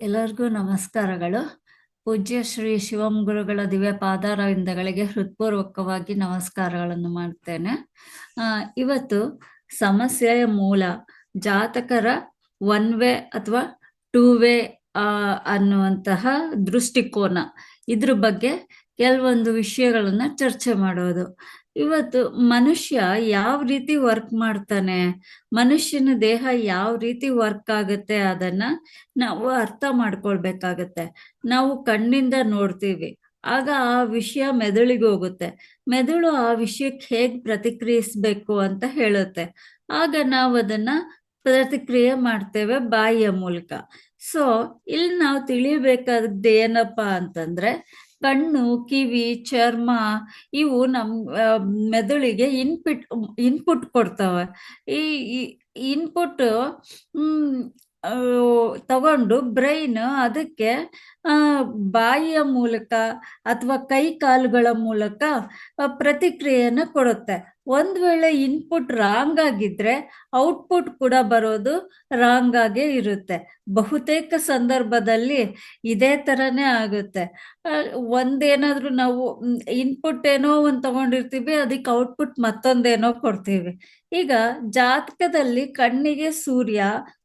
ಎಲ್ಲರಿಗೂ ನಮಸ್ಕಾರಗಳು. ಪೂಜ್ಯ ಶ್ರೀ ಶಿವಂ ಗುರುಗಳ ದಿವ್ಯ ಪಾದಾರವಿಂದಗಳಿಗೆ ಹೃತ್ಪೂರ್ವಕವಾಗಿ ನಮಸ್ಕಾರಗಳನ್ನು ಮಾಡ್ತೇನೆ. ಇವತ್ತು ಸಮಸ್ಯೆಯ ಮೂಲ ಜಾತಕರ ಒನ್ ವೇ ಅಥವಾ ಟೂ ವೇ ಅನ್ನುವಂತಹ ದೃಷ್ಟಿಕೋನ ಇದ್ರ ಬಗ್ಗೆ ಕೆಲವೊಂದು ವಿಷಯಗಳನ್ನ ಚರ್ಚೆ ಮಾಡೋದು. ಇವತ್ತು ಮನುಷ್ಯ ಯಾವ ರೀತಿ ವರ್ಕ್ ಮಾಡ್ತಾನೆ? ಮನುಷ್ಯನ ದೇಹ ಯಾವ ರೀತಿ ವರ್ಕ್ ಆಗುತ್ತೆ ಅದನ್ನ ನಾವು ಅರ್ಥ ಮಾಡ್ಕೊಳ್ಬೇಕಾಗತ್ತೆ. ನಾವು ಕಣ್ಣಿಂದ ನೋಡ್ತೀವಿ. ಆಗ ಆ ವಿಷಯ ಮೆದುಳಿಗೆ ಹೋಗುತ್ತೆ. ಮೆದುಳು ಆ ವಿಷಯಕ್ಕೆ ಹೇಗ್ ಪ್ರತಿಕ್ರಿಯಿಸ್ಬೇಕು ಅಂತ ಹೇಳುತ್ತೆ. ಆಗ ನಾವು ಅದನ್ನ ಪ್ರತಿಕ್ರಿಯೆ ಮಾಡ್ತೇವೆ ಬಾಯಿಯ ಮೂಲಕ. ಸೊ ಇಲ್ಲಿ ನಾವು ತಿಳಿಬೇಕಾದ ಏನಪ್ಪಾ ಅಂತಂದ್ರೆ ಕಣ್ಣು, ಕಿವಿ, ಚರ್ಮ ಇವು ನಮ್ಮ ಮೆದುಳಿಗೆ ಇನ್ಪುಟ್ ಇನ್ಪುಟ್ ಕೊಡ್ತವೆ. ಈ ಇನ್ಪುಟ್ ತಗೊಂಡು ಬ್ರೈನ್ ಅದಕ್ಕೆ ಬಾಯಿಯ ಮೂಲಕ ಅಥವಾ ಕೈ ಕಾಲುಗಳ ಮೂಲಕ ಪ್ರತಿಕ್ರಿಯೆಯನ್ನು ಕೊಡುತ್ತೆ. ಒಂದ್ ವೇಳೆ ಇನ್ಪುಟ್ ರಾಂಗ್ ಆಗಿದ್ರೆ ಔಟ್ಪುಟ್ ಕೂಡ ಬರೋದು ರಾಂಗ್ ಆಗೇ ಇರುತ್ತೆ. ಬಹುತೇಕ ಸಂದರ್ಭದಲ್ಲಿ ಇದೇ ತರನೇ ಆಗುತ್ತೆ. ಒಂದೇನಾದ್ರೂ ನಾವು ಇನ್ಪುಟ್ ಏನೋ ಒಂದ್ ತಗೊಂಡಿರ್ತೀವಿ, ಅದಕ್ಕೆ ಔಟ್ಪುಟ್ ಮತ್ತೊಂದೇನೋ ಕೊಡ್ತೀವಿ. ಈಗ ಜಾತಕದಲ್ಲಿ ಕಣ್ಣಿಗೆ ಸೂರ್ಯ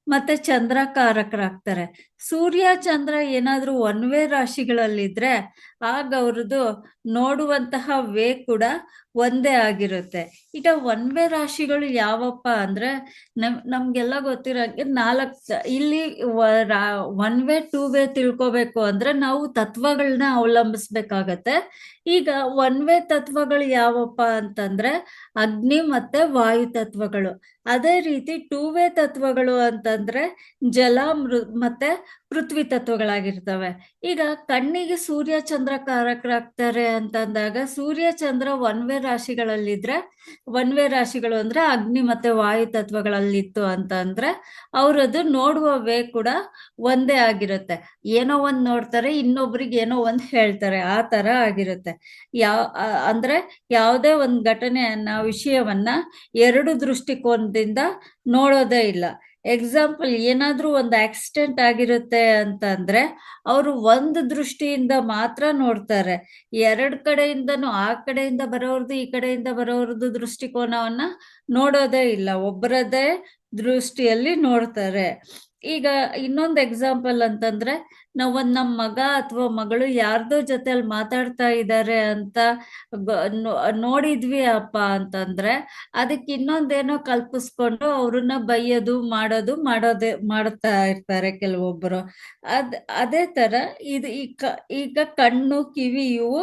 ಮತ್ತೆ ಚಂದ್ರ ಕಾರಕರಾಗ್ತಾರೆ ಸೂರ್ಯ ಚಂದ್ರ ಏನಾದ್ರೂ ಒನ್ ವೇ ರಾಶಿಗಳಲ್ಲಿದ್ರೆ ಆಗ ಅವ್ರದ್ದು ನೋಡುವಂತಹ ವೇ ಕೂಡ ಒಂದೇ ಆಗಿರುತ್ತೆ. ಈಗ ಒನ್ ವೇ ರಾಶಿಗಳು ಯಾವಪ್ಪ ಅಂದ್ರೆ ನಮ್, ನಮ್ಗೆಲ್ಲ ಗೊತ್ತಿರೋಂಗೆ ನಾಲ್ಕ್, ಇಲ್ಲಿ ಒನ್ ವೇ ಟೂ ವೇ ತಿಳ್ಕೊಬೇಕು ಅಂದ್ರೆ ನಾವು ತತ್ವಗಳನ್ನ ಅವಲಂಬಿಸ್ಬೇಕಾಗತ್ತೆ. ಈಗ ಒನ್ ವೇ ತತ್ವಗಳು ಯಾವಪ್ಪ ಅಂತಂದ್ರೆ ಅಗ್ನಿ ಮತ್ತೆ ವಾಯು ತತ್ವಗಳು. ಅದೇ ರೀತಿ ಟೂ ವೇ ತತ್ವಗಳು ಅಂತಂದ್ರೆ ಜಲ ಮತ್ತೆ ಪೃಥ್ವಿ ತತ್ವಗಳಾಗಿರ್ತವೆ. ಈಗ ಕಣ್ಣಿಗೆ ಸೂರ್ಯ ಚಂದ್ರ ಕಾರಕರಾಗ್ತಾರೆ ಅಂತಂದಾಗ ಸೂರ್ಯ ಚಂದ್ರ ಒನ್ ವೇ ರಾಶಿಗಳಲ್ಲಿದ್ರೆ ಒನ್ ವೇ ರಾಶಿಗಳು ಅಂದ್ರೆ ಅಗ್ನಿ ಮತ್ತೆ ವಾಯು ತತ್ವಗಳಲ್ಲಿತ್ತು ಅಂತಂದ್ರೆ ಅವ್ರದ್ದು ನೋಡುವ ವೇ ಕೂಡ ಒಂದೇ ಆಗಿರುತ್ತೆ. ಏನೋ ಒಂದ್ ನೋಡ್ತಾರೆ, ಇನ್ನೊಬ್ರಿಗೆ ಏನೋ ಒಂದ್ ಹೇಳ್ತಾರೆ, ಆ ತರ ಆಗಿರುತ್ತೆ. ಯಾವ ಅಂದ್ರೆ ಯಾವುದೇ ಒಂದ್ ಘಟನೆಯನ್ನ, ವಿಷಯವನ್ನ ಎರಡು ದೃಷ್ಟಿಕೋನದಿಂದ ನೋಡೋದೇ ಇಲ್ಲ. ಎಕ್ಸಾಂಪಲ್ ಏನಾದ್ರೂ ಒಂದು ಆಕ್ಸಿಡೆಂಟ್ ಆಗಿರುತ್ತೆ ಅಂತ ಅಂದ್ರೆ ಅವರು ಒಂದು ದೃಷ್ಟಿಯಿಂದ ಮಾತ್ರ ನೋಡ್ತಾರೆ. ಎರಡ್ ಕಡೆಯಿಂದನು ಆ ಕಡೆಯಿಂದ ಬರೋರ್ದು, ಈ ಕಡೆಯಿಂದ ಬರೋರ್ದು ದೃಷ್ಟಿಕೋನವನ್ನ ನೋಡೋದೇ ಇಲ್ಲ. ಒಬ್ಬರದೇ ದೃಷ್ಟಿಯಲ್ಲಿ ನೋಡ್ತಾರೆ. ಈಗ ಇನ್ನೊಂದು ಎಕ್ಸಾಂಪಲ್ ಅಂತಂದ್ರೆ ನಾವ್ ಒಂದ್ ನಮ್ ಮಗ ಅಥವಾ ಮಗಳು ಯಾರ್ದೋ ಜೊತೆಲಿ ಮಾತಾಡ್ತಾ ಇದ್ದಾರೆ ಅಂತ ನೋಡಿದ್ವಿ ಅಪ್ಪ ಅಂತಂದ್ರೆ ಅದಕ್ಕೆ ಇನ್ನೊಂದೇನೋ ಕಲ್ಪಿಸ್ಕೊಂಡು ಅವ್ರನ್ನ ಬೈಯೋದು, ಮಾಡೋದು, ಮಾಡೋದೇ, ಮಾಡ್ತಾ ಇರ್ತಾರೆ ಕೆಲವೊಬ್ರು. ಅದ್, ಅದೇ ತರ ಇದು ಈಗ ಕಣ್ಣು, ಕಿವಿ ಇವು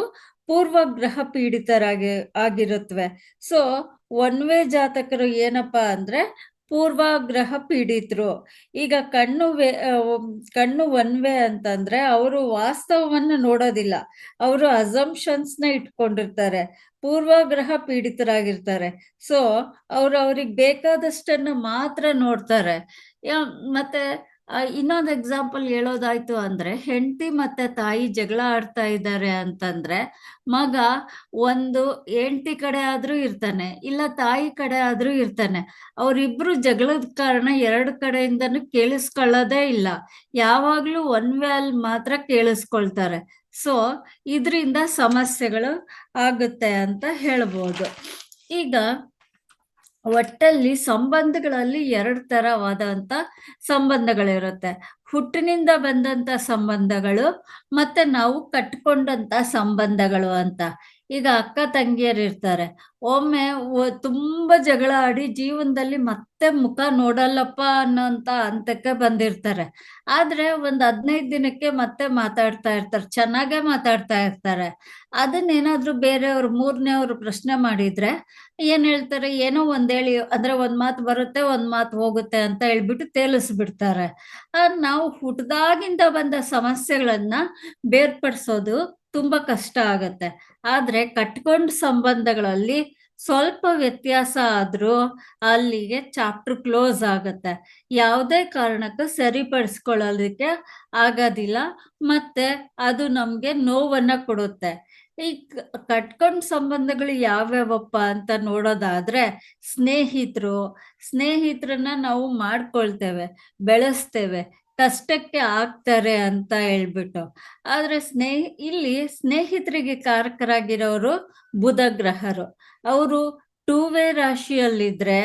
ಪೂರ್ವಗ್ರಹ ಪೀಡಿತರಾಗಿ ಆಗಿರುತ್ತವೆ ಸೊ ಒನ್ ವೇ ಜಾತಕರು ಏನಪ್ಪಾ ಅಂದ್ರೆ ಪೂರ್ವಾಗ್ರಹ ಪೀಡಿತರು ಈಗ ಕಣ್ಣು ವೇ ಕಣ್ಣು ಒನ್ ವೇ ಅಂತಂದ್ರೆ ಅವರು ವಾಸ್ತವವನ್ನು ನೋಡೋದಿಲ್ಲ. ಅವರು ಅಸಂಪ್ಷನ್ಸ್ನ ಇಟ್ಕೊಂಡಿರ್ತಾರೆ. ಪೂರ್ವಾಗ್ರಹ ಪೀಡಿತರಾಗಿರ್ತಾರೆ ಸೊ, ಅವ್ರು ಅವ್ರಿಗೆ ಬೇಕಾದಷ್ಟನ್ನ ಮಾತ್ರ ನೋಡ್ತಾರೆ. ಮತ್ತೆ ಇನ್ನೊಂದು ಎಕ್ಸಾಂಪಲ್ ಹೇಳೋದಾಯ್ತು ಅಂದ್ರೆ ಹೆಂಡತಿ ಮತ್ತೆ ತಾಯಿ ಜಗಳ ಆಡ್ತಾ ಇದ್ದಾರೆ ಅಂತಂದ್ರೆ ಮಗ ಒಂದು ಹೆಂಡತಿ ಕಡೆ ಆದ್ರೂ ಇರ್ತಾನೆ, ಇಲ್ಲ ತಾಯಿ ಕಡೆ ಆದ್ರೂ ಇರ್ತಾನೆ. ಅವರಿಬ್ರು ಜಗಳದ ಕಾರಣ ಎರಡು ಕಡೆಯಿಂದನೂ ಕೇಳಿಸ್ಕೊಳ್ಳೋದೇ ಇಲ್ಲ. ಯಾವಾಗ್ಲೂ ಒನ್ ವ್ಯಾಲ್ ಮಾತ್ರ ಕೇಳಿಸ್ಕೊಳ್ತಾರೆ. ಸೊ ಇದರಿಂದ ಸಮಸ್ಯೆಗಳು ಆಗುತ್ತೆ ಅಂತ ಹೇಳ್ಬೋದು. ಈಗ ಒಟ್ಟಲ್ಲಿ ಸಂಬಂಧಗಳಲ್ಲಿ ಎರಡು ತರವಾದಂತ ಸಂಬಂಧಗಳಿರುತ್ತೆ. ಹುಟ್ಟಿನಿಂದ ಬಂದಂತ ಸಂಬಂಧಗಳು ಮತ್ತೆ ನಾವು ಕಟ್ಕೊಂಡಂತ ಸಂಬಂಧಗಳು ಅಂತ. ಈಗ ಅಕ್ಕ ತಂಗಿಯರು ಇರ್ತಾರೆ. ಒಮ್ಮೆ ತುಂಬಾ ಜಗಳ ಆಡಿ ಜೀವನದಲ್ಲಿ ಮತ್ತೆ ಮುಖ ನೋಡಲ್ಲಪ್ಪ ಅನ್ನೋಂತ ಹಂತಕ್ಕೆ ಬಂದಿರ್ತಾರೆ. ಆದ್ರೆ ಒಂದ್ ಹದಿನೈದು ದಿನಕ್ಕೆ ಮತ್ತೆ ಮಾತಾಡ್ತಾ ಇರ್ತಾರೆ. ಚೆನ್ನಾಗೇ ಮಾತಾಡ್ತಾ ಇರ್ತಾರೆ. ಅದನ್ನೇನಾದ್ರೂ ಬೇರೆಯವ್ರು ಮೂರನೇವ್ರು ಪ್ರಶ್ನೆ ಮಾಡಿದ್ರೆ ಏನ್ ಹೇಳ್ತಾರೆ? ಏನೋ ಒಂದ್ ಅಂದ್ರೆ ಒಂದ್ ಮಾತು ಬರುತ್ತೆ, ಒಂದ್ ಮಾತು ಹೋಗುತ್ತೆ ಅಂತ ಹೇಳ್ಬಿಟ್ಟು ತೇಲಿಸ್ಬಿಡ್ತಾರೆ. ನಾವು ಹುಟ್ಟದಾಗಿಂದ ಬಂದ ಸಮಸ್ಯೆಗಳನ್ನ ಬೇರ್ಪಡಿಸೋದು ತುಂಬಾ ಕಷ್ಟ ಆಗತ್ತೆ. ಆದ್ರೆ ಕಟ್ಕೊಂಡ್ ಸಂಬಂಧಗಳಲ್ಲಿ ಸ್ವಲ್ಪ ವ್ಯತ್ಯಾಸ ಆದ್ರೂ ಅಲ್ಲಿಗೆ ಚಾಪ್ಟರ್ ಕ್ಲೋಸ್ ಆಗತ್ತೆ. ಯಾವುದೇ ಕಾರಣಕ್ಕೂ ಸರಿಪಡಿಸ್ಕೊಳ್ಳೋದಕ್ಕೆ ಆಗೋದಿಲ್ಲ, ಮತ್ತೆ ಅದು ನಮ್ಗೆ ನೋವನ್ನ ಕೊಡುತ್ತೆ. ಈ ಕಟ್ಕೊಂಡ್ ಸಂಬಂಧಗಳು ಯಾವ್ಯಾವಪ್ಪ ಅಂತ ನೋಡೋದಾದ್ರೆ ಸ್ನೇಹಿತರು. ಸ್ನೇಹಿತರನ್ನ ನಾವು ಮಾಡ್ಕೊಳ್ತೇವೆ, ಬೆಳೆಸ್ತೇವೆ, ಕಷ್ಟಕ್ಕೆ ಆಗ್ತಾರೆ ಅಂತ ಹೇಳ್ಬಿಟ್ಟು. ಆದ್ರೆ ಸ್ನೇಹ, ಇಲ್ಲಿ ಸ್ನೇಹಿತರಿಗೆ ಕಾರಕರಾಗಿರೋರು ಬುಧ ಗ್ರಹರು ಅವರು ಟೂ ವೇ ರಾಶಿಯಲ್ಲಿದ್ರೆ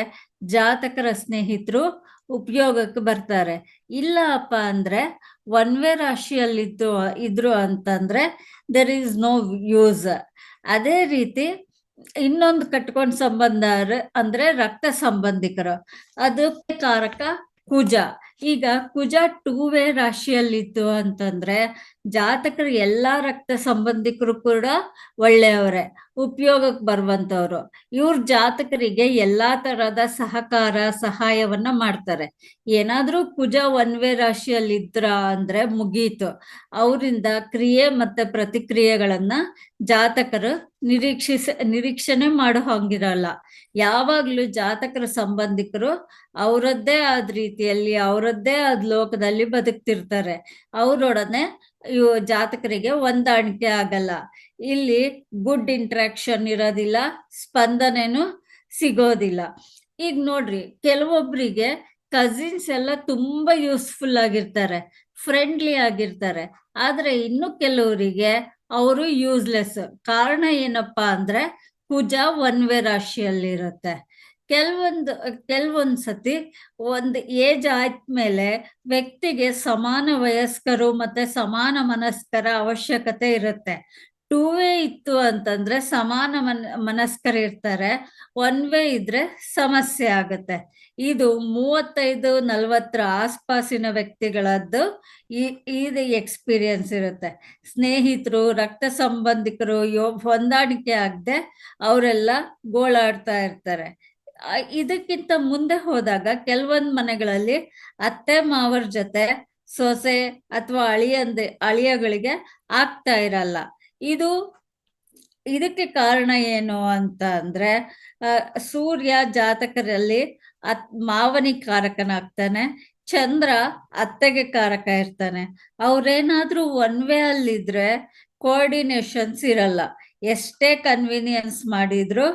ಜಾತಕರ ಸ್ನೇಹಿತರು ಉಪಯೋಗಕ್ಕೆ ಬರ್ತಾರೆ. ಇಲ್ಲಪ್ಪ ಅಂದ್ರೆ ಒನ್ ವೇ ರಾಶಿಯಲ್ಲಿದ್ದು, ಇದ್ರು ಅಂತಂದ್ರೆ ದೆರ್ ಈಸ್ ನೋ ಯೂಸ್ ಅದೇ ರೀತಿ ಇನ್ನೊಂದು ಕಟ್ಕೊಂಡ್ ಸಂಬಂಧ ಅಂದ್ರೆ ರಕ್ತ ಸಂಬಂಧಿಕರು. ಅದಕ್ಕೆ ಕಾರಕ ಕುಜ ಈಗ ಕುಜ ಟೂ ವೇ ರಾಶಿಯಲ್ಲಿತ್ತು ಅಂತಂದ್ರೆ ಜಾತಕರ ಎಲ್ಲಾ ರಕ್ತ ಸಂಬಂಧಿಕರು ಕೂಡ ಒಳ್ಳೆಯವರೇ, ಉಪಯೋಗಕ್ಕೆ ಬರುವಂತವ್ರು. ಇವ್ರ ಜಾತಕರಿಗೆ ಎಲ್ಲಾ ತರಹದ ಸಹಕಾರ, ಸಹಾಯವನ್ನ ಮಾಡ್ತಾರೆ. ಏನಾದ್ರೂ ಕುಜ ಒನ್ ವೇ ರಾಶಿಯಲ್ಲಿ ಇದ್ರ ಅಂದ್ರೆ ಮುಗೀತು. ಅವರಿಂದ ಕ್ರಿಯೆ ಮತ್ತೆ ಪ್ರತಿಕ್ರಿಯೆಗಳನ್ನ ಜಾತಕರು ನಿರೀಕ್ಷಿಸ, ನಿರೀಕ್ಷಣೆ ಮಾಡೋ ಹಂಗಿರಲ್ಲ. ಯಾವಾಗ್ಲೂ ಜಾತಕರ ಸಂಬಂಧಿಕರು ಅವರದ್ದೇ ಆದ ರೀತಿಯಲ್ಲಿ ಅವರದ್ದೇ ಆದ ಲೋಕದಲ್ಲಿ ಬದುಕ್ತಿರ್ತಾರೆ. ಅವರೊಡನೆ ಇವು ಜಾತಕರಿಗೆ ಹೊಂದಾಣಿಕೆ ಆಗಲ್ಲ. ಇಲ್ಲಿ ಗುಡ್ ಇಂಟ್ರಾಕ್ಷನ್ ಇರೋದಿಲ್ಲ, ಸ್ಪಂದನೆನು ಸಿಗೋದಿಲ್ಲ. ಈಗ ನೋಡ್ರಿ, ಕೆಲವೊಬ್ರಿಗೆ ಕಸಿನ್ಸ್ ಎಲ್ಲ ತುಂಬಾ ಯೂಸ್ಫುಲ್ ಆಗಿರ್ತಾರೆ, ಫ್ರೆಂಡ್ಲಿ ಆಗಿರ್ತಾರೆ. ಆದ್ರೆ ಇನ್ನು ಕೆಲವರಿಗೆ ಅವರು ಯೂಸ್ಲೆಸ್. ಕಾರಣ ಏನಪ್ಪಾ ಅಂದ್ರೆ ಕುಜ ಒನ್ ವೇ ರಾಶಿಯಲ್ಲಿರುತ್ತೆ. ಕೆಲವೊಂದು ಕೆಲವೊಂದ್ ಸತಿ ಒಂದು ಏಜ್ ಆದ್ಮೇಲೆ ವ್ಯಕ್ತಿಗೆ ಸಮಾನ ವಯಸ್ಕರು ಮತ್ತೆ ಸಮಾನ ಮನಸ್ಕರ ಅವಶ್ಯಕತೆ ಇರುತ್ತೆ. ಟೂ ವೇ ಇತ್ತು ಅಂತಂದ್ರೆ ಸಮಾನ ಮನ್, ಮನಸ್ಕರ ಇರ್ತಾರೆ. ಒನ್ ವೇ ಇದ್ರೆ ಸಮಸ್ಯೆ ಆಗುತ್ತೆ. ಇದು ಮೂವತ್ತೈದು, ನಲ್ವತ್ತರ ಆಸ್ಪಾಸಿನ ವ್ಯಕ್ತಿಗಳದ್ದು ಈ, ಇದು ಎಕ್ಸ್ಪೀರಿಯನ್ಸ್ ಇರುತ್ತೆ. ಸ್ನೇಹಿತರು, ರಕ್ತ ಸಂಬಂಧಿಕರು, ಯೋ, ಹೊಂದಾಣಿಕೆ ಆಗದೆ ಅವರೆಲ್ಲ ಗೋಳಾಡ್ತಾ ಇರ್ತಾರೆ. ಇದಕ್ಕಿಂತ ಮುಂದೆ ಹೋದಾಗ ಕೆಲವೊಂದ್ ಮನೆಗಳಲ್ಲಿ ಅತ್ತೆ, ಮಾವರ ಜೊತೆ ಸೊಸೆ ಅಥವಾ ಅಳಿಯಂದ, ಅಳಿಯಗಳಿಗೆ ಆಗ್ತಾ ಇರಲ್ಲ. ಇದು ಇದಕ್ಕೆ ಕಾರಣ ಏನು ಅಂತ ಅಂದ್ರೆ ಸೂರ್ಯ ಜಾತಕರಲ್ಲಿ ಅತ್ ಮಾವನಿ ಕಾರಕನಾಗ್ತಾನೆ, ಚಂದ್ರ ಅತ್ತೆಗೆ ಕಾರಕ ಇರ್ತಾನೆ. ಅವ್ರೇನಾದ್ರೂ ಒನ್ ವೇ ಅಲ್ಲಿದ್ರೆ ಕೋಆರ್ಡಿನೇಷನ್ಸ್ ಇರಲ್ಲ. ಎಷ್ಟೇ ಕನ್ವೀನಿಯನ್ಸ್ ಮಾಡಿದ್ರು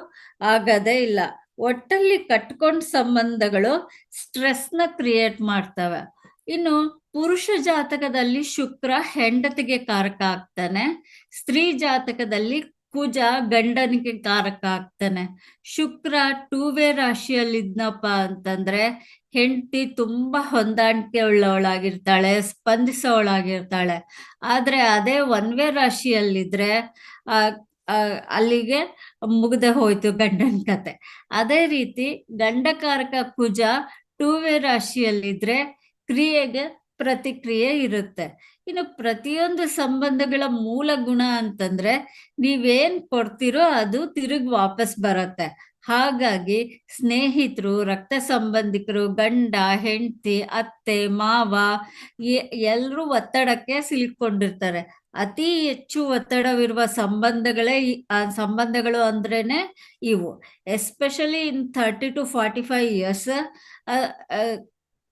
ಆಗದೇ ಇಲ್ಲ. ಒಟ್ಟಲ್ಲಿ ಕಟ್ಕೊಂಡ್ ಸಂಬಂಧಗಳು ಸ್ಟ್ರೆಸ್ನ ಕ್ರಿಯೇಟ್ ಮಾಡ್ತವೆ. ಇನ್ನು ಪುರುಷ ಜಾತಕದಲ್ಲಿ ಶುಕ್ರ ಹೆಂಡತಿಗೆ ಕಾರಕ ಆಗ್ತಾನೆ. ಸ್ತ್ರೀ ಜಾತಕದಲ್ಲಿ ಕುಜ ಗಂಡನಿಗೆ ಕಾರಕ ಆಗ್ತಾನೆ. ಶುಕ್ರ ಟೂ ವೇ ರಾಶಿಯಲ್ಲಿದ್ನಪ್ಪ ಅಂತಂದ್ರೆ ಹೆಂಡತಿ ತುಂಬಾ ಹೊಂದಾಣಿಕೆ ಉಳ್ಳವಳಾಗಿರ್ತಾಳೆ ಸ್ಪಂದಿಸೋಳಾಗಿರ್ತಾಳೆ. ಆದ್ರೆ ಅದೇ ಒನ್ ವೇ ರಾಶಿಯಲ್ಲಿದ್ರೆ, ಆ ಅಲ್ಲಿಗೆ ಮುಗ್ದೆ ಹೋಯ್ತು ಗಂಡನ ಕತೆ. ಅದೇ ರೀತಿ ಗಂಡಕಾರಕ ಕುಜ ಟೂ ವೇ ರಾಶಿಯಲ್ಲಿದ್ರೆ ಕ್ರಿಯೆಗೆ ಪ್ರತಿಕ್ರಿಯೆ ಇರುತ್ತೆ. ಇನ್ನು ಪ್ರತಿಯೊಂದು ಸಂಬಂಧಗಳ ಮೂಲ ಗುಣ ಅಂತಂದ್ರೆ ನೀವೇನ್ ಕೊಡ್ತಿರೋ ಅದು ತಿರುಗ್ ವಾಪಸ್ ಬರುತ್ತೆ. ಹಾಗಾಗಿ ಸ್ನೇಹಿತರು, ರಕ್ತ ಸಂಬಂಧಿಕರು, ಗಂಡ, ಹೆಂಡತಿ, ಅತ್ತೆ, ಮಾವ ಎಲ್ರೂ ಒತ್ತಡಕ್ಕೆ ಸಿಲುಕೊಂಡಿರ್ತಾರೆ ಅತಿ ಹೆಚ್ಚು ಒತ್ತಡವಿರುವ ಸಂಬಂಧಗಳೇ ಆ ಸಂಬಂಧಗಳು ಅಂದ್ರೇನೆ ಇವು. Especially in thirty to forty five years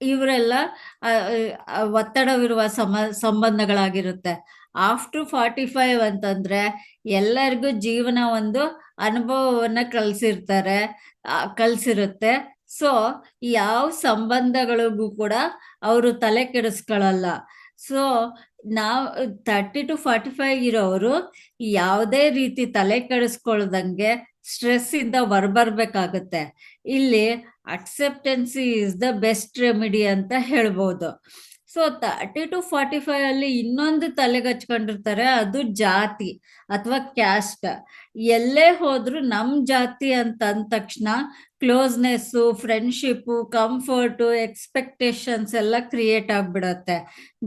ಇವರೆಲ್ಲ ಒತ್ತಡವಿರುವ ಸಮ, ಸಂಬಂಧಗಳಾಗಿರುತ್ತೆ. ಆಫ್ಟರ್ ಫಾರ್ಟಿ ಫೈವ್ ಅಂತಂದ್ರೆ ಎಲ್ಲರಿಗೂ ಜೀವನ ಒಂದು ಅನುಭವವನ್ನ ಕಲ್ಸಿರ್ತಾರೆ ಕಲ್ಸಿರುತ್ತೆ. ಸೊ ಯಾವ ಸಂಬಂಧಗಳಿಗೂ ಕೂಡ ಅವರು ತಲೆ ಕೆಡಿಸ್ಕೊಳ್ಳಲ್ಲ ಸೊ ನಾವು ತರ್ಟಿ ಟು ಫಾರ್ಟಿ ಫೈವ್ ಇರೋರು ಯಾವುದೇ ರೀತಿ ತಲೆ ಕೆಡಿಸ್ಕೊಳ್ದಂಗೆ ಸ್ಟ್ರೆಸ್ ಇಂದ ಹೊರಬರ್ಬೇಕಾಗತ್ತೆ. ಇಲ್ಲಿ acceptancy is the best remedy ಅಂತ ಹೇಳ್ಬೋದು. So thirty to forty five ಅಲ್ಲಿ ಇನ್ನೊಂದು ತಲೆಗಚ್ಕೊಂಡಿರ್ತಾರೆ ಅದು ಜಾತಿ ಅಥವಾ ಕ್ಯಾಸ್ಟ್ ಎಲ್ಲೇ ಹೋದ್ರು ನಮ್ ಜಾತಿ ಅಂತ ಅಂದ ತಕ್ಷಣ ಕ್ಲೋಸ್ನೆಸ್ಸು ಫ್ರೆಂಡ್ಶಿಪ್ಪು ಕಂಫರ್ಟು ಎಕ್ಸ್ಪೆಕ್ಟೇಷನ್ಸ್ ಎಲ್ಲ ಕ್ರಿಯೇಟ್ ಆಗ್ಬಿಡತ್ತೆ.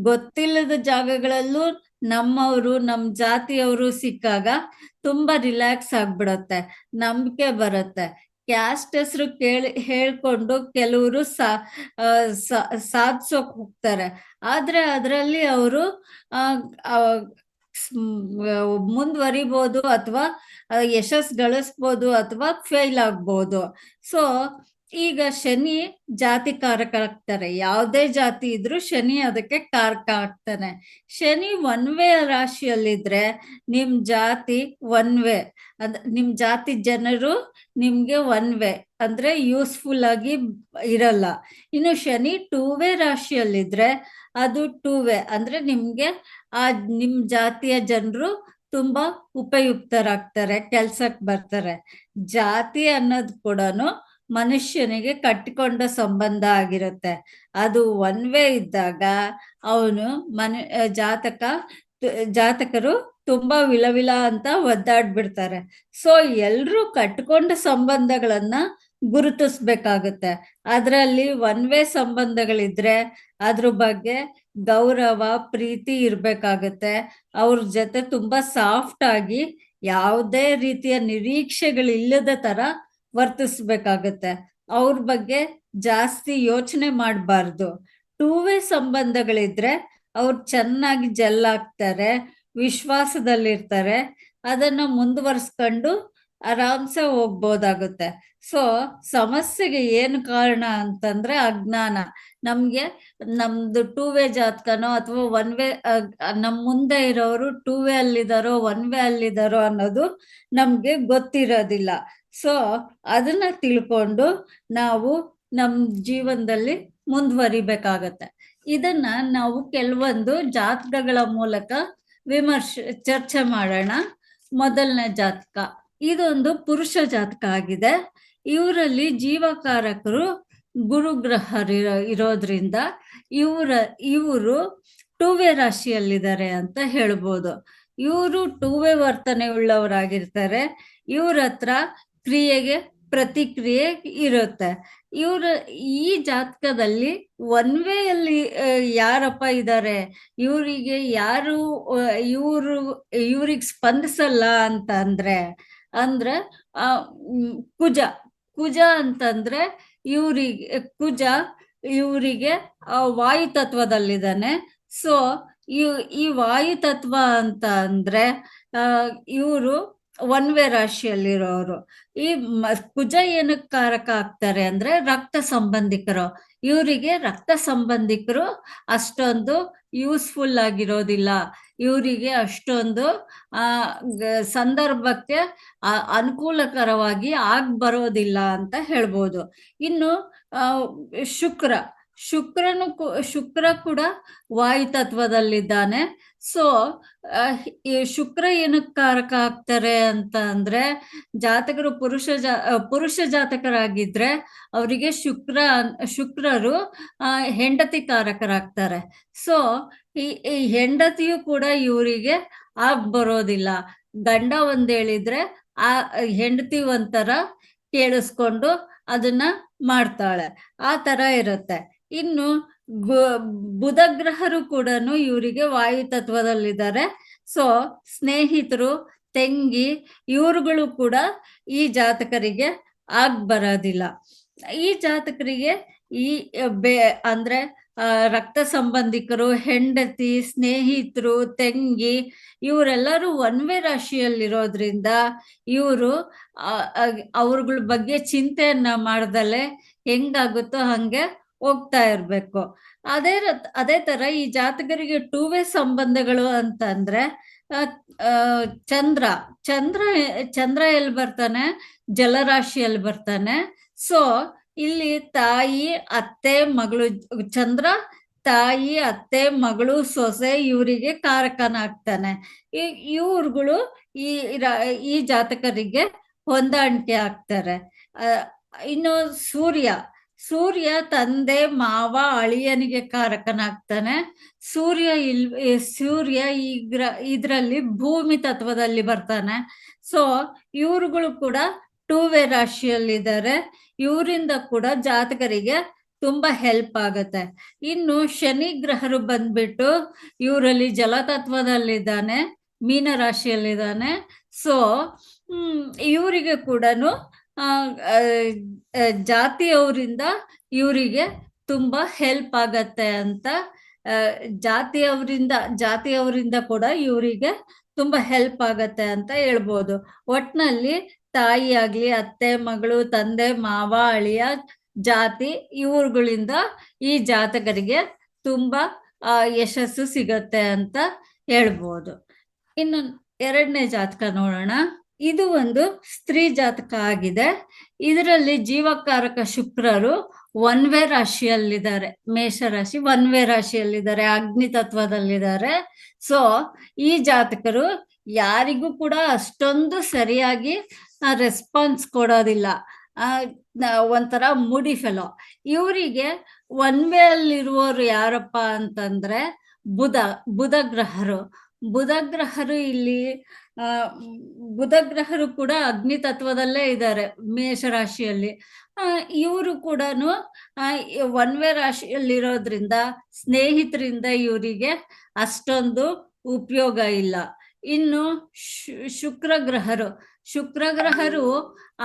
ಗೊತ್ತಿಲ್ಲದ ಜಾಗಗಳಲ್ಲೂ ನಮ್ಮವರು, ನಮ್ ಜಾತಿಯವರು ಸಿಕ್ಕಾಗ ತುಂಬಾ ರಿಲ್ಯಾಕ್ಸ್ ಆಗ್ಬಿಡತ್ತೆ, ನಂಬಿಕೆ ಬರುತ್ತೆ. ಕ್ಯಾಸ್ಟ್ ಹೆಸರು ಕೇಳಿ, ಹೇಳ್ಕೊಂಡು ಕೆಲವರು ಸಾಧಿಸೋಕ್ ಹೋಗ್ತಾರೆ. ಆದ್ರೆ ಅದರಲ್ಲಿ ಅವರು ಮುಂದುವರಿಬೋದು ಅಥವಾ ಯಶಸ್ ಗಳಿಸ್ಬೋದು ಅಥವಾ ಫೇಲ್ ಆಗ್ಬೋದು. ಸೊ, ಈಗ ಶನಿ ಜಾತಿ ಕಾರಕ ಆಗ್ತಾರೆ. ಯಾವುದೇ ಜಾತಿ ಇದ್ರೂ ಶನಿ ಅದಕ್ಕೆ ಕಾರಕ ಆಗ್ತಾನೆ. ಶನಿ ಒನ್ ವೇ ರಾಶಿಯಲ್ಲಿದ್ರೆ ನಿಮ್ ಜಾತಿ ಒನ್ ವೇ ಅದ್, ನಿಮ್ ಜಾತಿ ಜನರು ನಿಮ್ಗೆ ಒನ್ ವೇ ಅಂದ್ರೆ ಯೂಸ್ಫುಲ್ ಆಗಿ ಇರಲ್ಲ. ಇನ್ನು ಶನಿ ಟೂ ವೇ ರಾಶಿಯಲ್ಲಿದ್ರೆ ಅದು ಟೂ ವೇ ಅಂದ್ರೆ ನಿಮ್ಗೆ ಆ ನಿಮ್ ಜಾತಿಯ ಜನರು ತುಂಬಾ ಉಪಯುಕ್ತರಾಗ್ತಾರೆ, ಕೆಲ್ಸಕ್ ಬರ್ತಾರೆ. ಜಾತಿ ಅನ್ನೋದು ಕೂಡ ಮನುಷ್ಯನಿಗೆ ಕಟ್ಟಿಕೊಂಡ ಸಂಬಂಧ ಆಗಿರುತ್ತೆ. ಅದು ಒನ್ ವೇ ಇದ್ದಾಗ ಅವನು ಮನು ಜಾತಕ ಜಾತಕರು ತುಂಬಾ ವಿಲವಿಲ ಅಂತ ಒದ್ದಾಡ್ಬಿಡ್ತಾರೆ. ಸೊ ಎಲ್ರೂ ಕಟ್ಕೊಂಡ ಸಂಬಂಧಗಳನ್ನ ಗುರುತಿಸ್ಬೇಕಾಗುತ್ತೆ. ಅದರಲ್ಲಿ ಒನ್ ವೇ ಸಂಬಂಧಗಳಿದ್ರೆ ಅದ್ರ ಬಗ್ಗೆ ಗೌರವ, ಪ್ರೀತಿ ಇರ್ಬೇಕಾಗತ್ತೆ. ಅವ್ರ ಜೊತೆ ತುಂಬಾ ಸಾಫ್ಟ್ ಆಗಿ ಯಾವುದೇ ರೀತಿಯ ನಿರೀಕ್ಷೆಗಳಿಲ್ಲದ ತರ ವರ್ತಿಸ್ಬೇಕಾಗತ್ತೆ. ಅವ್ರ ಬಗ್ಗೆ ಜಾಸ್ತಿ ಯೋಚನೆ ಮಾಡಬಾರ್ದು. ಟೂ ವೇ ಸಂಬಂಧಗಳಿದ್ರೆ ಅವ್ರು ಚೆನ್ನಾಗಿ ಜಲ್ ಆಗ್ತಾರೆ, ವಿಶ್ವಾಸದಲ್ಲಿರ್ತಾರೆ. ಅದನ್ನ ಮುಂದುವರ್ಸ್ಕೊಂಡು ಆರಾಮ್ಸೆ ಹೋಗ್ಬೋದಾಗುತ್ತೆ. ಸೊ ಸಮಸ್ಯೆಗೆ ಏನು ಕಾರಣ ಅಂತಂದ್ರೆ ಅಜ್ಞಾನ. ನಮ್ಗೆ ನಮ್ದು ಟೂ ವೇ ಜಾತಕನೋ ಅಥವಾ ಒನ್ ವೇ ನಮ್ ಮುಂದೆ ಇರೋರು ಟೂ ವೇ ಅಲ್ಲಿದಾರೋ ಒನ್ ವೇ ಅಲ್ಲಿದಾರೋ ಅನ್ನೋದು ನಮ್ಗೆ ಗೊತ್ತಿರೋದಿಲ್ಲ. ಸೊ ಅದನ್ನ ತಿಳ್ಕೊಂಡು ನಾವು ನಮ್ ಜೀವನದಲ್ಲಿ ಮುಂದುವರಿಬೇಕಾಗತ್ತೆ. ಇದನ್ನ ನಾವು ಕೆಲವೊಂದು ಜಾತಕಗಳ ಮೂಲಕ ವಿಮರ್ಶೆ, ಚರ್ಚೆ ಮಾಡೋಣ. ಮೊದಲನೇ ಜಾತಕ. ಇದೊಂದು ಪುರುಷ ಜಾತಕ ಆಗಿದೆ. ಇವರಲ್ಲಿ ಜೀವಕಾರಕರು ಗುರುಗ್ರಹರು ಇರೋದ್ರಿಂದ ಇವರ, ಇವರು ಟೂವೆ ರಾಶಿಯಲ್ಲಿದ್ದಾರೆ ಅಂತ ಹೇಳ್ಬೋದು. ಇವರು ಟೂವೆ ವರ್ತನೆ ಉಳ್ಳವರಾಗಿರ್ತಾರೆ ಇವ್ರ ಹತ್ರ ಕ್ರಿಯೆಗೆ ಪ್ರತಿಕ್ರಿಯೆ ಇರುತ್ತೆ. ಇವ್ರ, ಈ ಜಾತಕದಲ್ಲಿ ಒನ್ ವೇಯಲ್ಲಿ ಯಾರಪ್ಪ ಇದ್ದಾರೆ? ಇವರಿಗೆ ಯಾರು ಇವರು, ಇವ್ರಿಗೆ ಸ್ಪಂದಿಸಲ್ಲ ಅಂತ ಅಂದ್ರೆ ಅಂದ್ರೆ, ಆ ಕುಜ. ಕುಜ ಅಂತಂದ್ರೆ ಇವರಿಗೆ, ಕುಜ ಇವರಿಗೆ ವಾಯು ತತ್ವದಲ್ಲಿದ್ದಾನೆ ಸೊ ಈ ವಾಯು ತತ್ವ ಅಂತ ಅಂದ್ರೆ ಇವರು ಒನ್ ವೇ ರಾಶಿಯಲ್ಲಿರೋರು. ಈ ಕುಜ ಏನಕ್ಕೆ ಕಾರಕ ಆಗ್ತಾರೆ ಅಂದ್ರೆ ರಕ್ತ ಸಂಬಂಧಿಕರು. ಇವರಿಗೆ ರಕ್ತ ಸಂಬಂಧಿಕರು ಅಷ್ಟೊಂದು ಯೂಸ್ಫುಲ್ ಆಗಿರೋದಿಲ್ಲ. ಇವರಿಗೆ ಅಷ್ಟೊಂದು ಆ ಸಂದರ್ಭಕ್ಕೆ ಅನುಕೂಲಕರವಾಗಿ ಆಗ್ ಬರೋದಿಲ್ಲ ಅಂತ ಹೇಳ್ಬೋದು. ಇನ್ನು ಶುಕ್ರ. ಶುಕ್ರನು ಶುಕ್ರ ಕೂಡ ವಾಯು ತತ್ವದಲ್ಲಿದ್ದಾನೆ. ಸೊ ಶುಕ್ರ ಏನಕ್ಕೆ ಕಾರಕ ಆಗ್ತಾರೆ ಅಂತ ಅಂದ್ರೆ ಜಾತಕರು ಪುರುಷ ಜಾ ಪುರುಷ ಜಾತಕರಾಗಿದ್ರೆ ಅವರಿಗೆ ಶುಕ್ರ ಶುಕ್ರರು ಹೆಂಡತಿ ಕಾರಕರಾಗ್ತಾರೆ. ಸೊ ಈ ಹೆಂಡತಿಯು ಕೂಡ ಇವರಿಗೆ ಆಗ್ ಬರೋದಿಲ್ಲ. ಗಂಡ ಒಂದ್ ಹೇಳಿದ್ರೆ ಆ, ಹೆಂಡತಿ ಒಂಥರ ಕೇಳಿಸ್ಕೊಂಡು ಅದನ್ನ ಮಾಡ್ತಾಳೆ. ಆ ತರ ಇರುತ್ತೆ. ಇನ್ನು ಬುಧ ಗ್ರಹರು ಕೂಡ ಇವರಿಗೆ ವಾಯು ತತ್ವದಲ್ಲಿದ್ದಾರೆ. ಸೊ ಸ್ನೇಹಿತರು, ತೆಂಗಿ, ಇವರುಗಳು ಕೂಡ ಈ ಜಾತಕರಿಗೆ ಆಗ್ ಬರೋದಿಲ್ಲ ಈ ಜಾತಕರಿಗೆ ಈ, ಬೇ, ಅಂದ್ರೆ ರಕ್ತ ಸಂಬಂಧಿಕರು, ಹೆಂಡತಿ, ಸ್ನೇಹಿತರು, ತಂಗಿ, ಇವರೆಲ್ಲರೂ ವೇ ರಾಶಿಯಲ್ಲಿರೋದ್ರಿಂದ ಇವರು ಅವ್ರಗಳ ಬಗ್ಗೆ ಚಿಂತೆಯನ್ನ ಮಾಡ್ದಲೆ ಹೆಂಗಾಗುತ್ತೋ ಹಂಗೆ ಹೋಗ್ತಾ ಇರ್ಬೇಕು. ಅದೇ ಅದೇ ತರ ಈ ಜಾತಕರಿಗೆ ಟೂ ವೇ ಸಂಬಂಧಗಳು ಅಂತಂದ್ರೆ ಚಂದ್ರ ಚಂದ್ರ ಚಂದ್ರ ಎಲ್ಲಿ ಬರ್ತಾನೆ? ಜಲರಾಶಿಯಲ್ಲಿ ಬರ್ತಾನೆ? ಸೊ ಇಲ್ಲಿ ತಾಯಿ, ಅತ್ತೆ, ಮಗಳು ಚಂದ್ರ, ತಾಯಿ, ಅತ್ತೆ, ಮಗಳು ಸೊಸೆ ಇವರಿಗೆ ಕಾರಕನಾಗ್ತಾನೆ ಇವ್ರುಗಳು ಈ ಈ ಜಾತಕರಿಗೆ ಹೊಂದಾಣಿಕೆ ಆಗ್ತಾರೆ. ಇನ್ನು ಸೂರ್ಯ ಸೂರ್ಯ ತಂದೆ ಮಾವ ಅಳಿಯನಿಗೆ ಕಾರಕನಾಗ್ತಾನೆ. ಸೂರ್ಯ ಇಲ್ ಸೂರ್ಯ ಈ ಗ್ರ ಇದ್ರಲ್ಲಿ ಭೂಮಿ ತತ್ವದಲ್ಲಿ ಬರ್ತಾನೆ. ಸೊ, ಇವರುಗಳು ಕೂಡ ಟೂ ವೇ ರಾಶಿಯಲ್ಲಿದ್ದಾರೆ. ಇವರಿಂದ ಕೂಡ ಜಾತಕರಿಗೆ ತುಂಬಾ ಹೆಲ್ಪ್ ಆಗುತ್ತೆ. ಇನ್ನು ಶನಿ ಗ್ರಹರು ಬಂದ್ಬಿಟ್ಟು ಇವರಲ್ಲಿ ಜಲತತ್ವದಲ್ಲಿದ್ದಾನೆ ಮೀನ ರಾಶಿಯಲ್ಲಿದ್ದಾನೆ ಸೊ ಇವರಿಗೆ ಕೂಡ ಜಾತಿಯವರಿಂದ ಇವರಿಗೆ ತುಂಬಾ ಹೆಲ್ಪ್ ಆಗತ್ತೆ ಅಂತ ಜಾತಿಯವರಿಂದ ಜಾತಿಯವರಿಂದ ಕೂಡ ಇವರಿಗೆ ತುಂಬಾ ಹೆಲ್ಪ್ ಆಗತ್ತೆ ಅಂತ ಹೇಳ್ಬೋದು. ಒಟ್ನಲ್ಲಿ ತಾಯಿ ಆಗ್ಲಿ, ಅತ್ತೆ, ಮಗಳು, ತಂದೆ, ಮಾವ, ಅಳಿಯ ಜಾತಿ ಇವ್ರುಗಳಿಂದ ಈ ಜಾತಕರಿಗೆ ತುಂಬಾ ಯಶಸ್ಸು ಸಿಗತ್ತೆ ಅಂತ ಹೇಳ್ಬೋದು. ಇನ್ನು ಎರಡನೇ ಜಾತಕ ನೋಡೋಣ. ಇದು ಒಂದು ಸ್ತ್ರೀ ಜಾತಕ ಆಗಿದೆ. ಇದರಲ್ಲಿ ಜೀವಕಾರಕ ಶುಕ್ರರು ಒನ್ ವೇ ರಾಶಿಯಲ್ಲಿದ್ದಾರೆ. ಮೇಷರಾಶಿ ಒನ್ ವೇ ರಾಶಿಯಲ್ಲಿದ್ದಾರೆ. ಅಗ್ನಿ ತತ್ವದಲ್ಲಿದ್ದಾರೆ. ಸೊ ಈ ಜಾತಕರು ಯಾರಿಗೂ ಕೂಡ ಅಷ್ಟೊಂದು ಸರಿಯಾಗಿ ರೆಸ್ಪಾನ್ಸ್ ಕೊಡೋದಿಲ್ಲ. ಒಂಥರ ಮೂಡಿ ಫೆಲೋ ಇವರಿಗೆ ಒನ್ ವೇ ಅಲ್ಲಿರುವವರು ಯಾರಪ್ಪ ಅಂತಂದ್ರೆ ಬುಧ ಬುಧ ಗ್ರಹರು. ಬುಧ ಗ್ರಹರು ಇಲ್ಲಿ ಆ ಬುಧ ಗ್ರಹರು ಕೂಡ ಅಗ್ನಿ ತತ್ವದಲ್ಲೇ ಇದ್ದಾರೆ ಮೇಷರಾಶಿಯಲ್ಲಿ ಇವರು ಕೂಡ ಒನ್ ವೇ ರಾಶಿಯಲ್ಲಿರೋದ್ರಿಂದ, ಸ್ನೇಹಿತರಿಂದ ಇವರಿಗೆ ಅಷ್ಟೊಂದು ಉಪಯೋಗ ಇಲ್ಲ. ಇನ್ನು ಶುಕ್ರ ಗ್ರಹರು ಶುಕ್ರ ಗ್ರಹರು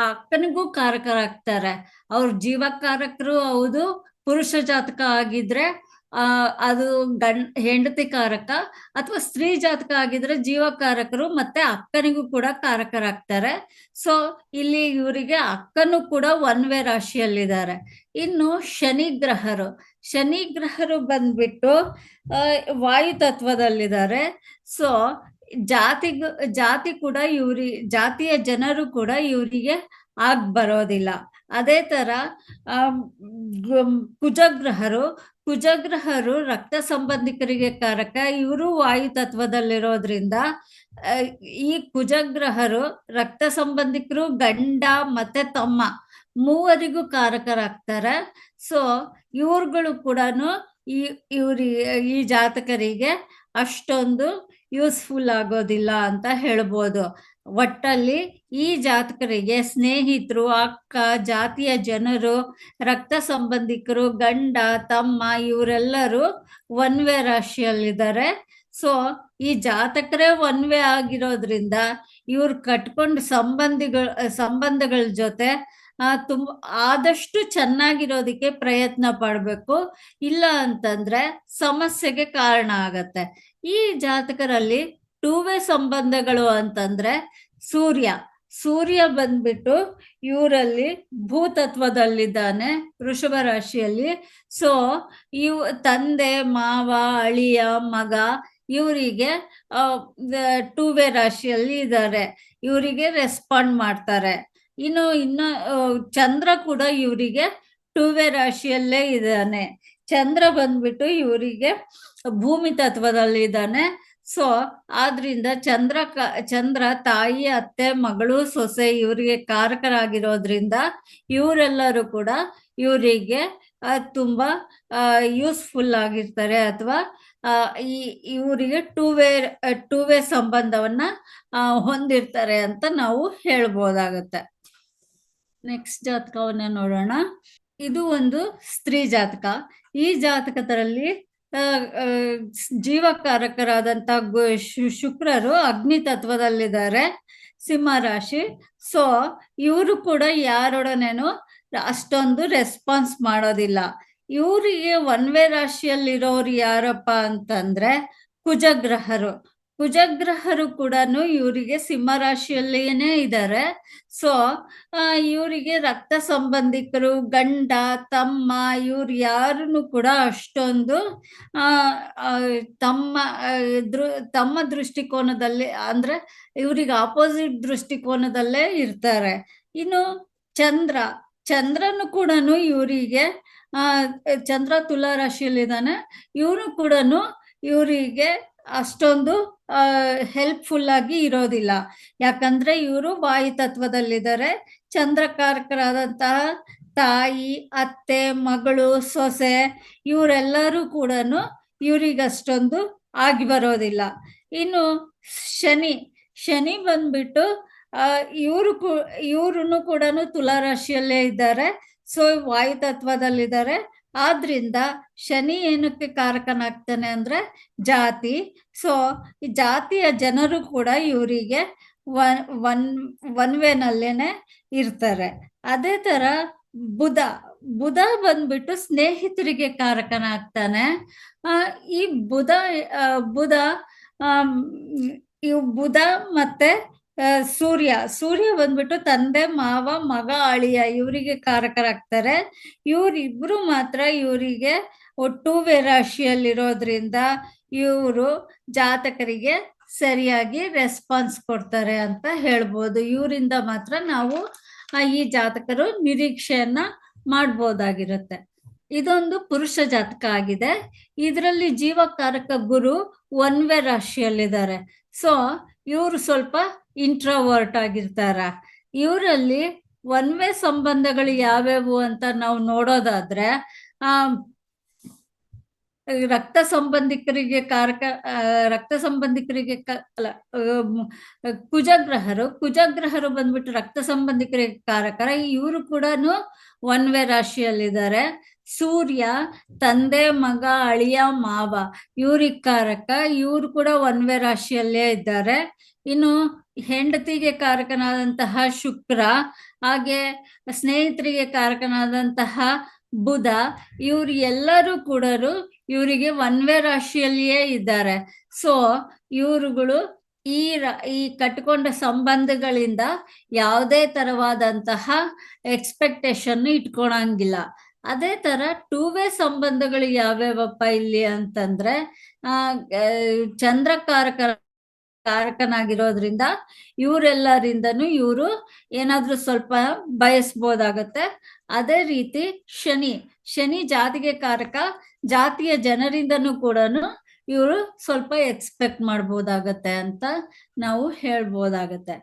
ಅಕ್ಕನಿಗೂ ಕಾರಕರಾಗ್ತಾರೆ. ಅವ್ರ ಜೀವಕಾರಕರು ಹೌದು, ಪುರುಷ ಜಾತಕ ಆಗಿದ್ರೆ ಆ, ಅದು ಗಂಡ, ಹೆಂಡತಿ ಕಾರಕ ಅಥವಾ ಸ್ತ್ರೀ ಜಾತಕ ಆಗಿದ್ರೆ ಜೀವಕಾರಕರು ಮತ್ತೆ ಅಕ್ಕನಿಗೂ ಕೂಡ ಕಾರಕರಾಗ್ತಾರೆ. ಸೊ ಇಲ್ಲಿ ಇವರಿಗೆ ಅಕ್ಕನು ಕೂಡ ಒನ್ ವೇ ರಾಶಿಯಲ್ಲಿದ್ದಾರೆ. ಇನ್ನು ಶನಿ ಗ್ರಹರು ಶನಿ ಗ್ರಹರು ಬಂದ್ಬಿಟ್ಟು ವಾಯು ತತ್ವದಲ್ಲಿದ್ದಾರೆ. ಸೊ ಜಾತಿ ಜಾತಿ ಕೂಡ ಇವ್ರಿ, ಜಾತಿಯ ಜನರು ಕೂಡ ಇವರಿಗೆ ಆಗ್ ಬರೋದಿಲ್ಲ. ಅದೇ ತರ ಕುಜಗ್ರಹರು ಕುಜಗ್ರಹರು ರಕ್ತ ಸಂಬಂಧಿಕರಿಗೆ ಕಾರಕ. ಇವರು ವಾಯು ತತ್ವದಲ್ಲಿರೋದ್ರಿಂದ ಈ ಕುಜಗ್ರಹರು ರಕ್ತ ಸಂಬಂಧಿಕರು ಗಂಡ ಮತ್ತೆ ತಮ್ಮ ಮೂವರಿಗೂ ಕಾರಕರಾಗ್ತಾರೆ. ಸೊ ಇವ್ರುಗಳು ಕೂಡ ಈ, ಇವ್ರಿ, ಈ ಜಾತಕರಿಗೆ ಅಷ್ಟೊಂದು ಯೂಸ್ಫುಲ್ ಆಗೋದಿಲ್ಲ ಅಂತ ಹೇಳ್ಬೋದು. ಒಟ್ಟಲ್ಲಿ ಈ ಜಾತಕರಿಗೆ ಸ್ನೇಹಿತರು, ಅಕ್ಕ, ಜಾತಿಯ ಜನರು, ರಕ್ತ ಸಂಬಂಧಿಕರು, ಗಂಡ, ತಮ್ಮ ಇವರೆಲ್ಲರೂ ಒನ್ ವೇ ರಾಶಿಯಲ್ಲಿದ್ದಾರೆ. ಸೊ ಈ ಜಾತಕರೇ ಒನ್ ವೇ ಆಗಿರೋದ್ರಿಂದ ಇವ್ರು ಕಟ್ಕೊಂಡು ಸಂಬಂಧಿಗಳ, ಸಂಬಂಧಗಳ ಜೊತೆ ತುಂಬ ಆದಷ್ಟು ಚೆನ್ನಾಗಿರೋದಕ್ಕೆ ಪ್ರಯತ್ನ ಪಡಬೇಕು. ಇಲ್ಲ ಅಂತಂದ್ರೆ ಸಮಸ್ಯೆಗೆ ಕಾರಣ ಆಗತ್ತೆ. ಈ ಜಾತಕರಲ್ಲಿ ಟೂ ವೇ ಸಂಬಂಧಗಳು ಅಂತಂದ್ರೆ ಸೂರ್ಯ. ಸೂರ್ಯ ಬಂದ್ಬಿಟ್ಟು ಇವರಲ್ಲಿ ಭೂತತ್ವದಲ್ಲಿದ್ದಾನೆ, ವೃಷಭ ರಾಶಿಯಲ್ಲಿ. ಸೊ ಇವ್ ತಂದೆ, ಮಾವ, ಅಳಿಯ, ಮಗ ಇವರಿಗೆ ಟೂ ವೇ ರಾಶಿಯಲ್ಲಿ ಇದ್ದಾರೆ ಇವರಿಗೆ ರೆಸ್ಪಾಂಡ್ ಮಾಡ್ತಾರೆ. ಇನ್ನು, ಇನ್ನ ಚಂದ್ರ ಕೂಡ ಇವರಿಗೆ ಟೂ ವೇ ರಾಶಿಯಲ್ಲೇ ಇದ್ದಾನೆ. ಚಂದ್ರ ಬಂದ್ಬಿಟ್ಟು ಇವರಿಗೆ ಭೂಮಿ ತತ್ವದಲ್ಲಿ ಇದ್ದಾನೆ ಸೊ ಆದ್ರಿಂದ ಚಂದ್ರ ಚಂದ್ರ ತಾಯಿ, ಅತ್ತೆ, ಮಗಳು, ಸೊಸೆ ಇವರಿಗೆ ಕಾರಕರಾಗಿರೋದ್ರಿಂದ ಇವರೆಲ್ಲರೂ ಕೂಡ ಇವರಿಗೆ ತುಂಬಾ ಯೂಸ್ಫುಲ್ ಆಗಿರ್ತಾರೆ ಅಥವಾ ಈ, ಇವರಿಗೆ ಟೂ ವೇ ಟೂ ವೇ ಸಂಬಂಧವನ್ನ ಹೊಂದಿರ್ತಾರೆ ಅಂತ ನಾವು ಹೇಳ್ಬೋದಾಗತ್ತೆ. ನೆಕ್ಸ್ಟ್ ಜಾತಕವನ್ನ ನೋಡೋಣ. ಇದು ಒಂದು ಸ್ತ್ರೀ ಜಾತಕ. ಈ ಜಾತಕದಲ್ಲಿ ಜೀವಕಾರಕರಾದಂತ ಶುಕ್ರರು ಅಗ್ನಿ ತತ್ವದಲ್ಲಿದ್ದಾರೆ, ಸಿಂಹ ರಾಶಿ. ಸೊ ಇವರು ಕೂಡ ಯಾರೊಡನೇನು ಅಷ್ಟೊಂದು ರೆಸ್ಪಾನ್ಸ್ ಮಾಡೋದಿಲ್ಲ. ಇವರಿಗೆ ಒನ್ ವೇ ರಾಶಿಯಲ್ಲಿರೋರು ಯಾರಪ್ಪ ಅಂತಂದ್ರೆ ಕುಜಗ್ರಹರು. ಕುಜಗ್ರಹರು ಕೂಡ ಇವರಿಗೆ ಸಿಂಹ ರಾಶಿಯಲ್ಲಿಯೇ ಇದ್ದಾರೆ ಸೊ ಇವರಿಗೆ ರಕ್ತ ಸಂಬಂಧಿಕರು, ಗಂಡ, ತಮ್ಮ, ಇವ್ರು ಯಾರನ್ನು ಕೂಡ ಅಷ್ಟೊಂದು ತಮ್ಮ ತಮ್ಮ ದೃಷ್ಟಿಕೋನದಲ್ಲಿ, ಅಂದ್ರೆ ಇವ್ರಿಗೆ ಆಪೋಸಿಟ್ ದೃಷ್ಟಿಕೋನದಲ್ಲೇ ಇರ್ತಾರೆ. ಇನ್ನು ಚಂದ್ರ, ಚಂದ್ರನು ಕೂಡ ಇವರಿಗೆ ಚಂದ್ರ ತುಲಾ ರಾಶಿಯಲ್ಲಿದ್ದಾನೆ. ಇವನು ಕೂಡ ಇವರಿಗೆ ಅಷ್ಟೊಂದು ಹೆಲ್ಪ್ಫುಲ್ ಆಗಿ ಇರೋದಿಲ್ಲ. ಯಾಕಂದ್ರೆ ಇವರು ವಾಯು ತತ್ವದಲ್ಲಿದ್ದಾರೆ. ಚಂದ್ರಕಾರಕರಾದಂತಹ ತಾಯಿ, ಅತ್ತೆ, ಮಗಳು, ಸೊಸೆ ಇವರೆಲ್ಲರೂ ಕೂಡ ಇವರಿಗಷ್ಟೊಂದು ಆಗಿ ಬರೋದಿಲ್ಲ. ಇನ್ನು ಶನಿ ಶನಿ ಬಂದ್ಬಿಟ್ಟು ಇವರು ಇವ್ರು ಕೂಡ ತುಲಾ ರಾಶಿಯಲ್ಲೇ ಇದ್ದಾರೆ. ಸೊ ವಾಯು ತತ್ವದಲ್ಲಿದ್ದಾರೆ. ಆದ್ರಿಂದ ಶನಿ ಏನಕ್ಕೆ ಕಾರಕನಾಗ್ತಾನೆ ಅಂದ್ರೆ ಜಾತಿ. ಸೊ ಈ ಜಾತಿಯ ಜನರು ಕೂಡ ಇವರಿಗೆ ಒನ್ ಒನ್ ಒನ್ ವೇನಲ್ಲೇನೆ ಇರ್ತಾರೆ. ಅದೇ ತರ ಬುಧ ಬುಧ ಬಂದ್ಬಿಟ್ಟು ಸ್ನೇಹಿತರಿಗೆ ಕಾರಕನಾಗ್ತಾನೆ. ಈ ಬುಧ ಬುಧ ಇವು ಬುಧ ಮತ್ತೆ ಸೂರ್ಯ. ಸೂರ್ಯ ಬಂದ್ಬಿಟ್ಟು ತಂದೆ, ಮಾವ, ಮಗ, ಅಳಿಯ ಇವರಿಗೆ ಕಾರಕರಾಗ್ತಾರೆ. ಇವರಿಬ್ರು ಮಾತ್ರ ಇವರಿಗೆ ಒಟ್ಟುವೆ ರಾಶಿಯಲ್ಲಿರೋದ್ರಿಂದ ಇವರು ಜಾತಕರಿಗೆ ಸರಿಯಾಗಿ ರೆಸ್ಪಾನ್ಸ್ ಕೊಡ್ತಾರೆ ಅಂತ ಹೇಳ್ಬೋದು. ಇವರಿಂದ ಮಾತ್ರ ನಾವು ಈ ಜಾತಕರು ನಿರೀಕ್ಷೆಯನ್ನ ಮಾಡ್ಬೋದಾಗಿರುತ್ತೆ. ಇದೊಂದು ಪುರುಷ ಜಾತಕ ಆಗಿದೆ. ಇದರಲ್ಲಿ ಜೀವಕಾರಕ ಗುರು ಒನ್ವೆ ರಾಶಿಯಲ್ಲಿದ್ದಾರೆ ಸೊ ಇವರು ಸ್ವಲ್ಪ ಇಂಟ್ರೋವರ್ಟ್ ಆಗಿರ್ತಾರ. ಇವರಲ್ಲಿ ಒನ್ವೆ ಸಂಬಂಧಗಳು ಯಾವ್ಯಾವು ಅಂತ ನಾವು ನೋಡೋದಾದ್ರೆ, ಆ, ರಕ್ತ ಸಂಬಂಧಿಕರಿಗೆ ಕಾರಕ ರಕ್ತ ಸಂಬಂಧಿಕರಿಗೆ ಅಲ್ಲ ಕುಜಗ್ರಹರು ಕುಜಗ್ರಹರು ಬಂದ್ಬಿಟ್ಟು ರಕ್ತ ಸಂಬಂಧಿಕರಿಗೆ ಕಾರಕರ, ಇವರು ಕೂಡ ಒನ್ವೆ ರಾಶಿಯಲ್ಲಿದ್ದಾರೆ. ಸೂರ್ಯ ತಂದೆ, ಮಗ, ಅಳಿಯ, ಮಾವ. ಇವ್ರಿಗೆ ಕಾರಕ ಇವ್ರು ಕೂಡ ಒನ್ವೆ ರಾಶಿಯಲ್ಲೇ ಇದ್ದಾರೆ. ಇನ್ನು ಹೆಂಡತಿಗೆ ಕಾರಕನಾದಂತಹ ಶುಕ್ರ, ಹಾಗೆ ಸ್ನೇಹಿತರಿಗೆ ಕಾರಕನಾದಂತಹ ಬುಧ, ಇವ್ರು ಎಲ್ಲರೂ ಕೂಡ ಇವರಿಗೆ ಒನ್ವೆ ರಾಶಿಯಲ್ಲಿಯೇ ಇದ್ದಾರೆ. ಸೊ ಇವರುಗಳು ಈ ಈ ಕಟ್ಟಿಕೊಂಡ ಸಂಬಂಧಗಳಿಂದ ಯಾವುದೇ ತರವಾದಂತಹ ಎಕ್ಸ್ಪೆಕ್ಟೇಷನ್ ಇಟ್ಕೊಳಂಗಿಲ್ಲ. ಅದೇ ತರ ಟೂ ವೇ ಸಂಬಂಧಗಳು ಯಾವ್ಯಾವಪ್ಪ ಇಲ್ಲಿ ಅಂತಂದ್ರೆ, ಆ ಚಂದ್ರಕಾರಕ ಕಾರಕನಾಗಿರೋದ್ರಿಂದ ಇವರೆಲ್ಲರಿಂದನೂ ಇವರು ಏನಾದ್ರೂ ಸ್ವಲ್ಪ ಬಯಸ್ಬೋದಾಗತ್ತೆ. ಅದೇ ರೀತಿ ಶನಿ ಶನಿ ಜಾತಿಗೆ ಕಾರಕ, ಜಾತಿಯ ಜನರಿಂದನೂ ಕೂಡ ಇವರು ಸ್ವಲ್ಪ ಎಕ್ಸ್ಪೆಕ್ಟ್ ಮಾಡ್ಬೋದಾಗತ್ತೆ ಅಂತ ನಾವು ಹೇಳ್ಬೋದಾಗತ್ತೆ.